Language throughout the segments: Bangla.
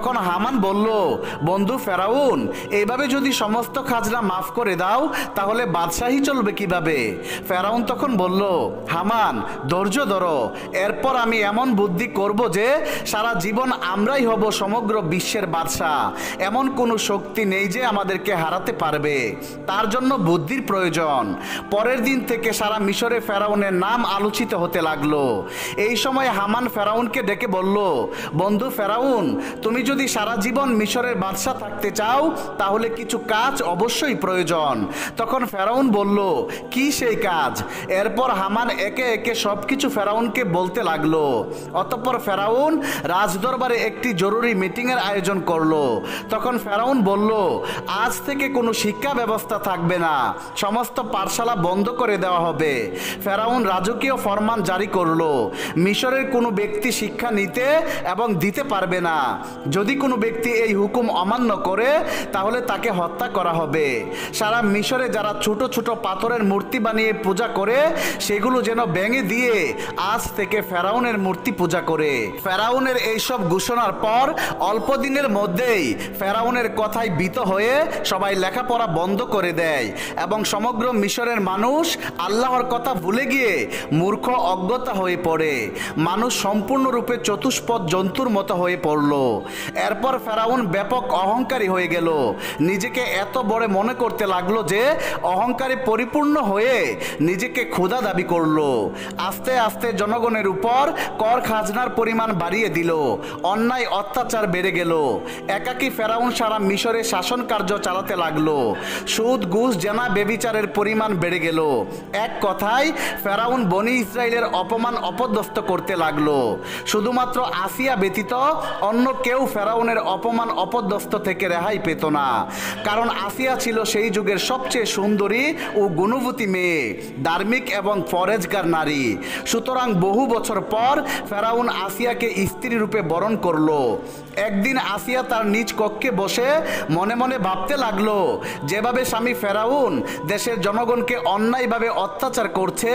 তখন হামান বলল, বন্ধু ফেরাউন এইভাবে যদি সমস্ত খাজনা মাফ করে দাও, তাহলে বাদশাহী চলবে কীভাবে? ফেরাউন তখন বলল, হামান, ধৈর্য ধরো। এরপর আমি এমন বুদ্ধি করব যে, সারা জীবন আমরাই হব সমগ্র বিশ্বের বাদশাহ। এমন কোনো শক্তি নেই যে আমাদেরকে হারাতে পারবে। তার জন্য বুদ্ধির প্রয়োজন। পরের দিন থেকে সারা মিশরে ফেরাউনের নাম আলোচিত হতে লাগল। এই সময় হামান ফেরাউনকে ডেকে বলল, বন্ধু ফেরাউন, তুমি যদি সারা জীবন মিশরের বাদশাহ থাকতে চাও, তাহলে কিছু কাজ অবশ্যই প্রয়োজন। তখন ফেরাউন বলল, কি সেই কাজ? এরপর হামান একে একে সবকিছু ফেরাউনকে বলতে লাগল। অতঃপর ফেরাউন রাজদরবারে একটি জরুরি মিটিংয়ের আয়োজন করল। তখন ফেরাউন বলল, আজ থেকে কোনো শিক্ষা ব্যবস্থা থাকবে না। সমস্ত পাঠশালা বন্ধ করে দেওয়া হবে। ফেরাউন রাজকীয় ফরমান জারি করল। মিশরের কোনো ব্যক্তি শিক্ষা নিতে এবং দিতে পারবে না। যদি কোনো ব্যক্তি এই হুকুম অমান্য করে, তাহলে তাকে হত্যা করা হবে। সারা মিশরে যারা ছোট ছোট পাথরের মূর্তি বানিয়ে পূজা করে, সেগুলো যেন ভেঙে দিয়ে আজ থেকে ফেরাউনের মূর্তি পূজা করে। ফেরাউনের এইসব ঘোষণার পর অল্প দিনের মধ্যেই ফেরাউনের কথায় বিত হয়ে সবাই লেখাপড়া বন্ধ করে দেয় এবং সমগ্র মিশরের মানুষ আল্লাহর কথা ভুলে গিয়ে মূর্খ, অজ্ঞতা হয়ে পড়ে। মানুষ সম্পূর্ণরূপে চতুষ্পদ জন্তুর মতো হয়ে পড়ল। এরপর ফেরাউন ব্যাপক অহংকারী হয়ে গেল। নিজেকে এত বড় মনে করতে লাগল যে অহংকারে পরিপূর্ণ হয়ে নিজেকে ক্ষুধা দাবি করল। আস্তে আস্তে জনগণের উপর কর খাজনার পরিমাণ বাড়িয়ে দিল। অন্যায় অত্যাচার বেড়ে গেল। একাকী ফেরাউন সারা মিশরে শাসন কার্য চালাতে লাগল। সুদ, ঘুষ, জেনা, বেবিচারের পরিমাণ বেড়ে গেল। এক কথায়, ফেরাউন বনি ইসরায়েলের অপমান অপদস্থ করতে লাগল। শুধুমাত্র আসিয়া ব্যতীত অন্য কেউ ফেরাউনের অপমান অপদস্থ থেকে রেহাই পেত না। কারণ আসিয়া ছিল সেই যুগের সবচেয়ে সুন্দরী ও গুণবতী মেয়ে, ধার্মিক এবং ফরেজগার নারী। সুতরাং বহু বছর পর ফেরাউন আসিয়াকে স্ত্রী রূপে বরণ করল। একদিন আসিয়া তার নিজ কক্ষে বসে মনে মনে ভাবতে লাগল, যেভাবে স্বামী ফেরাউন দেশের জনগণকে অন্যায়ভাবে অত্যাচার করছে,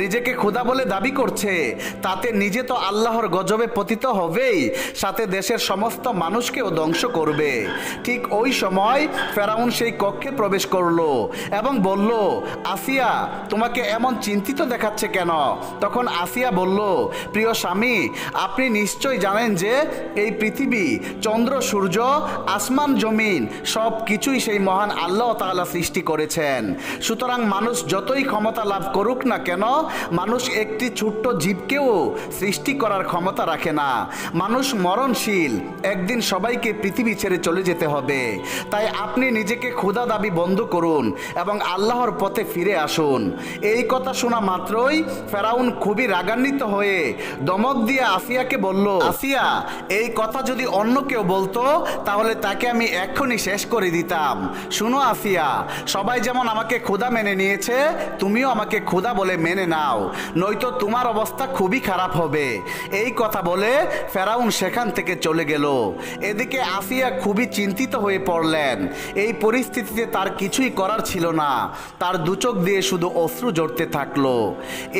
নিজেকে ক্ষুধা বলে দাবি করছে, তাতে নিজে তো আল্লাহর গজবে পতিত হবেই, সাথে দেশের সমস্ত মানুষকেও ধ্বংস করবে। ঠিক ওই সময় ফেরাউন সেই কক্ষে প্রবেশ করল এবং বলল, আসিয়া, তোমাকে এমন চিন্তিত দেখাচ্ছে কেন? তখন আসিয়া বলল, প্রিয় স্বামী, আপনি নিশ্চয় জানেন যে এই পৃথিবী, চন্দ্র, সূর্য, আসমান, জমিন সব কিছুই সেই মহান আল্লাহ তাআলা সৃষ্টি করেছেন। সুতরাং মানুষ যতই ক্ষমতা লাভ করুক না কেন, মানুষ একটি ছোট্ট জীবকেও সৃষ্টি করার ক্ষমতা রাখে না। মানুষ মরণশীল একদিন সবাইকে পৃথিবী ছেড়ে চলে যেতে হবে। তাই আপনি নিজেকে ক্ষুধা দাবি বন্ধ করুন এবং আল্লাহর পথে ফিরে আসুন। এই কথা শোনা মাত্রই ফেরাউন খুবই রাগান্বিত হয়ে দমক দিয়ে আসিয়াকে বলল, আসিয়া, এই কথা যদি অন্য কেউ বলতো, তাহলে তাকে আমি এক্ষুনি শেষ করে দিতাম। শুনো আসিয়া, সবাই যেমন আমাকে ক্ষুধা মেনে নিয়েছে, তুমিও আমাকে ক্ষুধা বলে মেনে নাও। নয়তো তোমার অবস্থা খুবই খারাপ হবে। এই কথা বলে ফেরাউন সেখান থেকে চলে গেল। এদিকে আসিয়া খুবই চিন্তিত হয়ে পড়লেন। এই পরিস্থিতিতে তার কিছুই করার ছিল না। তার দুচোখ দিয়ে শুধু অশ্রু জড়তে থাকল।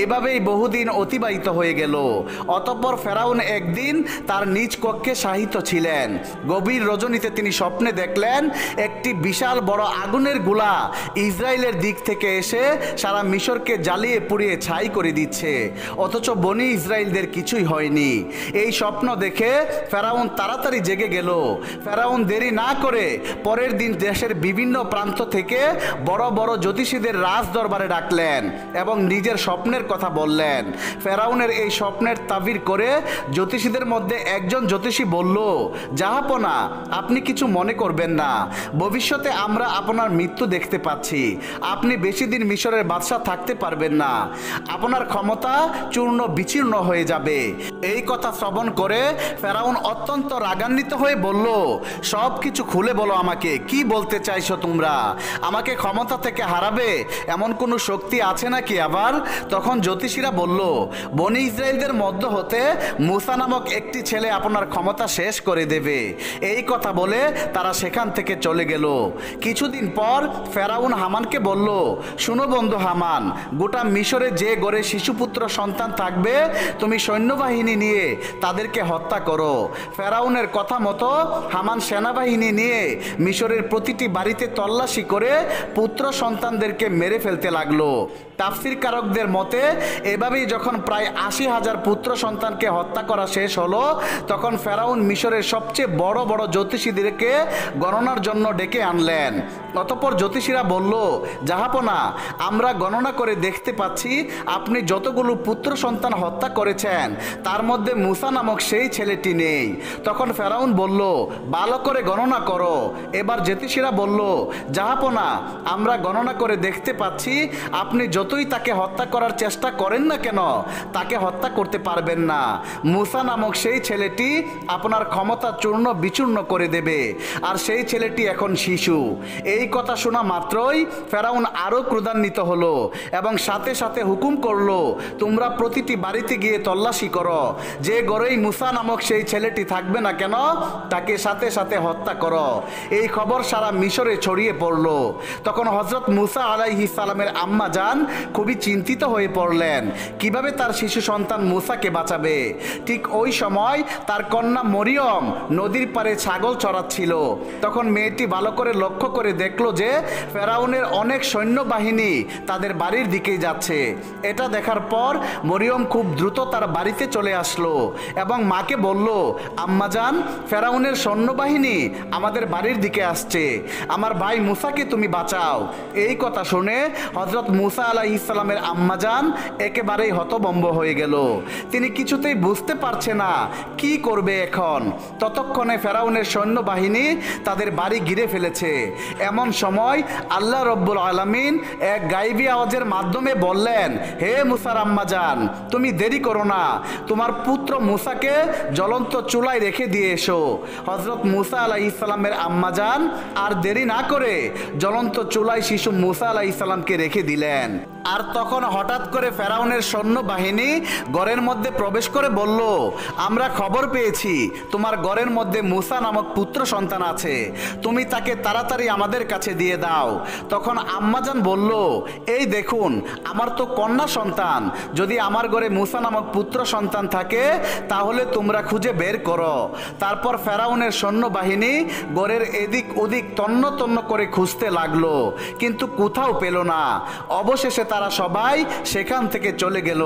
এভাবেই বহুদিন অতিবাহিত হয়ে গেল। অতঃপর ফেরাউন একদিন তার নিজ কক্ষে সাহিত্য ছিলেন। গভীর রজনীতে তিনি স্বপ্নে দেখলেন, একটি বিশাল বড় আগুনের গোলা ইসরায়েলের দিক থেকে এসে সারা মিশরকে জ্বালিয়ে পুড়িয়ে ছাই করে দিচ্ছে। অথচ বনি ইসরায়েলদের কিছুই হয়নি। এই স্বপ্ন দেখে ফেরাউন তাড়াতাড়ি জেগে গেল। ফেরাউন দেরি না করে পরের দিন দেশের বিভিন্ন প্রান্ত থেকে বড় বড় জ্যোতিষীদের রাজ দরবারে ডাকলেন এবং নিজের স্বপ্নের কথা বললেন। ফেরাউনের এই স্বপ্নের তাবির করে জ্যোতিষীদের মধ্যে একজন জ্যোতিষী বলল, জাহাপনা, আপনি কিছু মনে করবেন না। ভবিষ্যতে আমরা আপনার মৃত্যু দেখতে পাচ্ছি। আপনি বেশি দিন মিশরের বাদশাহ থাকতে পারবেন না। আপনার ক্ষমতা চূর্ণ বিচীর্ণ হয়ে যাবে। এই কথা শ্রবণ করে ফেরাউন অত্যন্ত রাগান্বিত হয়ে বলল, সব কিছু খুলে বলো আমাকে। কি বলতে চাইছো তোমরা? আমাকে ক্ষমতা থেকে হারাবে? এমন কোনো শক্তি আছে নাকি আবার? তখন জ্যোতিষীরা বলল, বনি ইসরায়েলদের মধ্য হতে মুসা নামক একটি ছেলে আপনার ক্ষমতা শেষ করে দেবে। এই কথা বলে তারা সেখান থেকে চলে গেল। কিছুদিন পর ফেরাউন হামানকে বলল, শুনো বন্ধু হামান, গোটা মিশরে যে গড়ে শিশুপুত্র সন্তান থাকবে, তুমি সৈন্যবাহিনী নিয়ে তাদেরকে হত্যা করো। ফেরাউনের কথা মতো হামান সেনাবাহিনী নিয়ে মিশরের প্রতিটি বাড়িতে তল্লাশি করে পুত্র সন্তানদেরকে মেরে ফেলতে লাগল। তাফসির কারকদের মতে, এভাবেই যখন প্রায় আশি হাজার পুত্র সন্তানকে হত্যা করা শেষ হলো, তখন ফেরাউন মিশরের সবচেয়ে বড় বড় জ্যোতিষীদেরকে গণনার জন্য ডেকে আনলেন। অতপর জ্যোতিষীরা বলল, জাহাপনা, আমরা গণনা করে দেখতে পাচ্ছি আপনি যতগুলো পুত্র সন্তান হত্যা করেছেন, তার মধ্যে মুসা নামক সেই ছেলেটি নেই। তখন ফেরাউন বলল, ভালো করে গণনা করো। এবার জ্যোতিষীরা বলল জাহাপনা আমরা গণনা করে দেখতে পাচ্ছি, আপনি যতই তাকে হত্যা করার চেষ্টা করেন না কেন, তাকে হত্যা করতে পারবেন না। মুসা নামক সেই ছেলেটি আপনার ক্ষমতা চূর্ণ বিচূর্ণ করে দেবে, আর সেই ছেলেটি এখন শিশু। এই কথা শোনা মাত্রই ফেরাউন আরও ক্রোধান্বিত হলো এবং সাথে সাথে হুকুম করল, তোমরা প্রতিটি বাড়িতে গিয়ে তল্লাশি করো। যে গড়েই মুসা নামক সেই ছেলেটি থাকবে না কেন তাকে সাথে সাথে হত্যা করো। এই খবর সারা মিশরে ছড়িয়ে পড়ল। তখন হজরত মুসা আলাইহি সালামের আম্মা যান খুবই চিন্তিত হয়ে পড়লেন, কীভাবে তার শিশু সন্তান মুসাকে বাঁচাবে? ঠিক ওই সময় তার কন্যা মরিয়ম নদীর পারে ছাগল চড়াচ্ছিল। তখন মেয়েটি ভালো করে লক্ষ্য করে দেখল যে ফেরাউনের অনেক সৈন্যবাহিনী তাদের বাড়ির দিকেই যাচ্ছে। এটা দেখার পর মরিয়ম খুব দ্রুত তার বাড়িতে চলে আসলো এবং মাকে বলল আম্মাজান ফেরাউনের সৈন্যবাহিনী আমাদের বাড়ির দিকে আসছে। আমার ভাই মুসাকে তুমি বাঁচাও। এই কথা শুনে হজরত মুসা আলাহ ইসলামের আম্মাজান একেবারেই হতবম্ব হয়ে গেল। তিনি কিছুতেই বুঝতে পারছে না, কি করবে এখন? ততক্ষণে ফেরাউনের সৈন্যবাহিনী তাদের বাড়ি ঘিরে ফেলেছে। এমন সময় আল্লাহ রব্বুল আলমিন এক গাইবি আওয়াজের মাধ্যমে বললেন, হে মুসার আম্মাজান তুমি দেরি করো না। তোমার পুত্র মুসাকে জ্বলন্ত চুলায় রেখে দিয়ে এসো। হজরত মুসা আলাহ ইসলামের আম্মাজান আর দেরি না করে জ্বলন্ত চুলায় শিশু মুসা আলাহ ইসলামকে রেখে দিলেন। আর তখন হঠাৎ করে ফেরাউনের সৈন্যবাহিনী গড়ের মধ্যে প্রবেশ করে বলল, আমরা খবর পেয়েছি, তোমার গড়ের মধ্যে মুসা নামক পুত্র সন্তান আছে। তুমি তাকে তাড়াতাড়ি আমাদের কাছে দিয়ে দাও। তখন আম্মাজান বলল, এই দেখুন, আমার তো কন্যা সন্তান। যদি আমার ঘরে মুসা নামক পুত্র সন্তান থাকে, তাহলে তোমরা খুঁজে বের করো। তারপর ফেরাউনের সৈন্যবাহিনী গড়ের এদিক ওদিক তন্ন তন্ন করে খুঁজতে লাগল, কিন্তু কোথাও পেল না। অবশেষে তারা সবাই সেখান থেকে চলে গেল।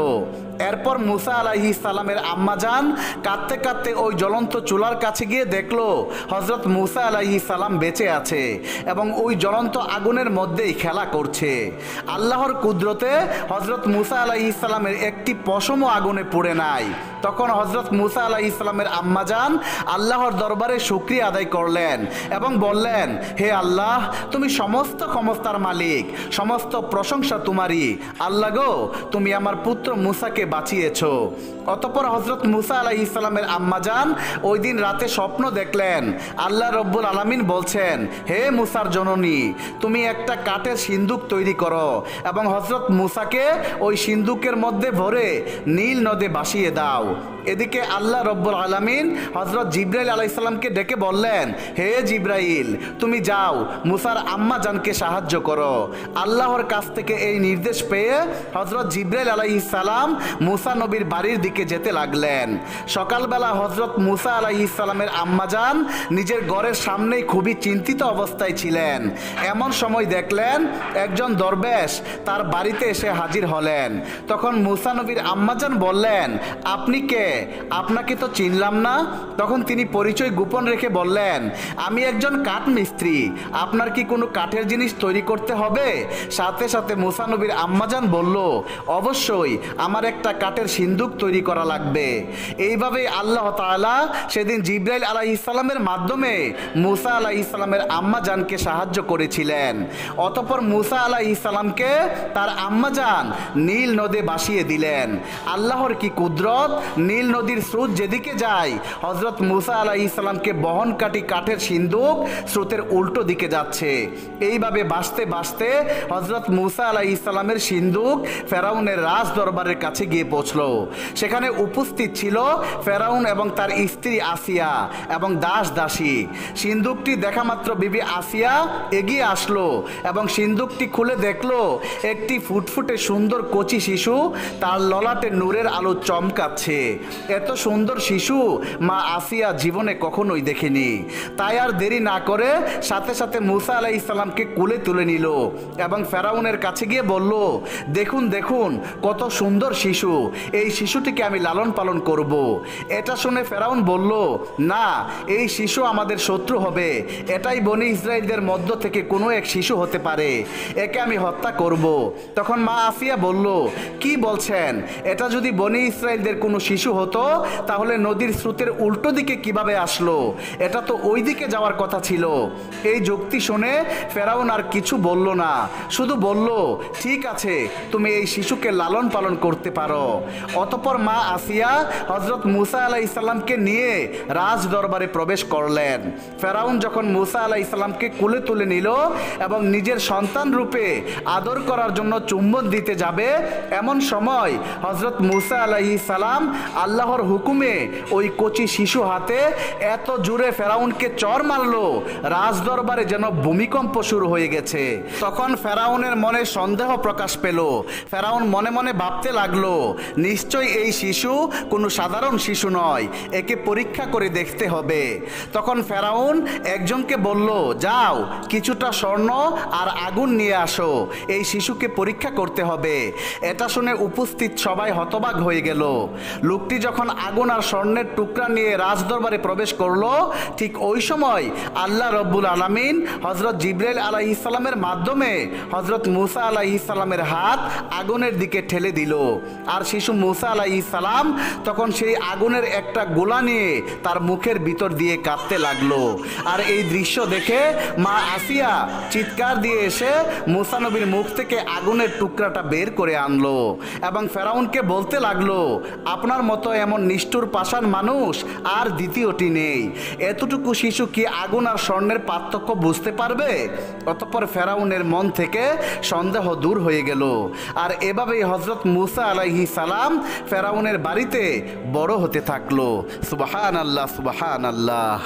এরপর মুসা আলাহি সালামের আম্মা যান কাঁদতে কাঁদতে ওই জ্বলন্ত চুলার কাছে গিয়ে দেখল হজরত মুসা আলাহি সালাম বেঁচে আছে এবং ওই জ্বলন্ত আগুনের মধ্যেই খেলা করছে। আল্লাহর কুদরতে হজরত মুসা আলাহি সালামের একটি পশমও আগুনে পুড়ে নাই। তখন হজরত মুসা আলাহ ইসলামের আম্মা যান আল্লাহর দরবারে শুক্রিয়া আদায় করলেন এবং বললেন, হে আল্লাহ, তুমি সমস্ত ক্ষমতার মালিক, সমস্ত প্রশংসা তোমারই। আল্লাহ গো, তুমি আমার পুত্র মুসাকে বাঁচিয়েছো। অতপর হজরত মুসা আলাহ ইসলামের আম্মা যান, ওই দিন রাতে স্বপ্ন দেখলেন। আল্লাহ রব্বুল আলামিন বলছেন, হে মুসার জননী, তুমি একটা কাঠের সিন্দুক তৈরি করো এবং হজরত মুসাকে ওই সিন্দুকের মধ্যে ভরে নীল নদে ভাসিয়ে দাও। এদিকে আল্লাহ রব্বুল আলামিন হজরত জিব্রাইল আলাইসাল্লামকে ডেকে বললেন, হে জিব্রাইল, তুমি যাও, মুসার আম্মা জানকে সাহায্য করো। আল্লাহর কাছ থেকে এই নির্দেশ পেয়ে হজরত জিব্রাইল আলাইহিস সালাম মুসা নবীর বাড়ির দিকে যেতে লাগলেন। সকালবেলা হজরত মুসা আলাইহিস সালামের আম্মা যান নিজের ঘরের সামনেই খুবই চিন্তিত অবস্থায় ছিলেন। এমন সময় দেখলেন একজন দরবেশ তার বাড়িতে এসে হাজির হলেন। তখন মুসা নবীর আম্মাজান বললেন, আপনি কে? আপনাকে তো চিনলাম না। তখন তিনি পরিচয় গোপন রেখে বললেন, আমি একজন কাঠ মিস্ত্রি। আপনার কি কোনো কাঠের জিনিস তৈরি করতে হবে? সাথে সাথে মুসা নবীর আম্মাজান বলল, অবশ্যই। আমার একটা কাঠের সিন্দুক তৈরি করা লাগবে। এইভাবেই আল্লাহ তাআলা সেদিন জিব্রাইল আলাহ ইসলামের মাধ্যমে মুসা আলাহ ইসলামের আম্মা জানকে সাহায্য করেছিলেন। অতপর মুসা আলাহ ইসলামকে তার আম্মা যান নীল নদে বাসিয়ে দিলেন। আল্লাহর কি কুদরত? নীল নদীর স্রোত যেদিকে যায় হজরত মুসা আলাহ ইসলামকে বহন কাটি কাঠের সিন্দুক স্রোতের উল্টো দিকে যাচ্ছে। এইভাবে বাসতে বাসতে হজরত মুসা আলাহ ইসলামের সিন্দুক ফেরাউনের রাজ দরবারের কাছে গিয়ে পৌঁছলো। সেখানে সেখানে উপস্থিত ছিল ফেরাউন এবং তার স্ত্রী আসিয়া এবং দাস দাসী। সিন্দুকটি দেখা মাত্র বিবি আসিয়া এগিয়ে আসলো এবং সিন্দুকটি খুলে দেখল একটি ফুটফুটে সুন্দর কচি শিশু তার ললাটে নূরের আলো চমকাচ্ছে। এত সুন্দর শিশু মা আসিয়া জীবনে কখনোই দেখেনি। তাই আর দেরি না করে সাথে সাথে মুসা আলাহ ইসলামকে কুলে তুলে নিল এবং ফেরাউনের কাছে গিয়ে বলল, দেখুন দেখুন, কত সুন্দর শিশু। এই শিশুটিকে আমি লালন পালন করব। এটা শুনে ফেরাউন বলল, না, এই শিশু আমাদের শত্রু হবে। এটাই বনি ইসরায়েলদের মধ্য থেকে কোনো এক শিশু হতে পারে। একে আমি হত্যা করব। তখন মা আসিয়া বলল, কি বলছেন? এটা যদি বনি ইসরায়েলদের কোনো শিশু হতো, তাহলে নদীর স্রোতের উল্টো দিকে কীভাবে আসলো? এটা তো ওই দিকে যাওয়ার কথা ছিল। এই যুক্তি শুনে ফেরাউন আর কিছু বলল না, শুধু বলল, ঠিক আছে, তুমি এই শিশুকে লালন পালন করতে পারো। অতপর মা আসিয়া হজরত মুসা আলাহ ইসলামকে নিয়ে রাজ দরবারে প্রবেশ করলেন। ফেরাউন যখন মুসা আলাহ ইসলামকে কুলে তুলে নিল এবং নিজের সন্তান রূপে আদর করার জন্য চুম্বন দিতে যাবে, এমন সময় হজরত মুসা আলাহি সালাম আল্লাহর হুকুমে ওই কচি শিশু হাতে এত জোরে ফেরাউনকে চর মারল রাজ দরবারে যেন ভূমিকম্প শুরু হয়ে গেছে। তখন ফেরাউনের মনে সন্দেহ প্রকাশ পেল। ফেরাউন মনে মনে ভাবতে লাগল নিশ্চয় এই শিশু কোনো সাধারণ শিশু নয়, একে পরীক্ষা করে দেখতে হবে। তখন ফেরাউন একজনকে বলল, যাও, কিছুটা স্বর্ণ আর আগুন নিয়ে আসো, এই শিশুকে পরীক্ষা করতে হবে। এটা শুনে উপস্থিত সবাই হতবাক হয়ে গেল। লোকটি যখন আগুন আর স্বর্ণের টুকরা নিয়ে রাজদরবারে প্রবেশ করল, ঠিক ওই সময় আল্লাহ রব্বুল আলামিন হজরত জিব্রাইল আলাহ ইসলামের মাধ্যমে হজরত মুসা আলাহ ইসলামের হাত আগুনের দিকে ঠেলে দিল। আর শিশু মুসা আলাহ ইসলাম তখন সেই আগুনের একটা গোলা নিয়ে তার মুখের ভিতর দিয়ে কাঁদতে লাগল। আর এই দৃশ্য দেখে মা আসিয়া চিৎকার দিয়ে এসে মুসা নবীর মুখ থেকে আগুনের টুকরাটা বের করে আনলো এবং ফেরাউনকে বলতে লাগল, আপনার মতো এমন নিষ্ঠুর পাষাণ মানুষ আর দ্বিতীয়টি নেই। এতটুকু শিশু কি আগুন আর স্বর্ণের পার্থক্য বুঝতে পারবে? অতঃপর ফেরাউনের মন থেকে সন্দেহ দূর হয়ে গেল। আর এভাবেই হজরত মুসা আলাইহি সালাম ফেরাউনের বাড়িতে বড় হতে থাকল। সুবাহান আল্লাহ সুবাহান আল্লাহ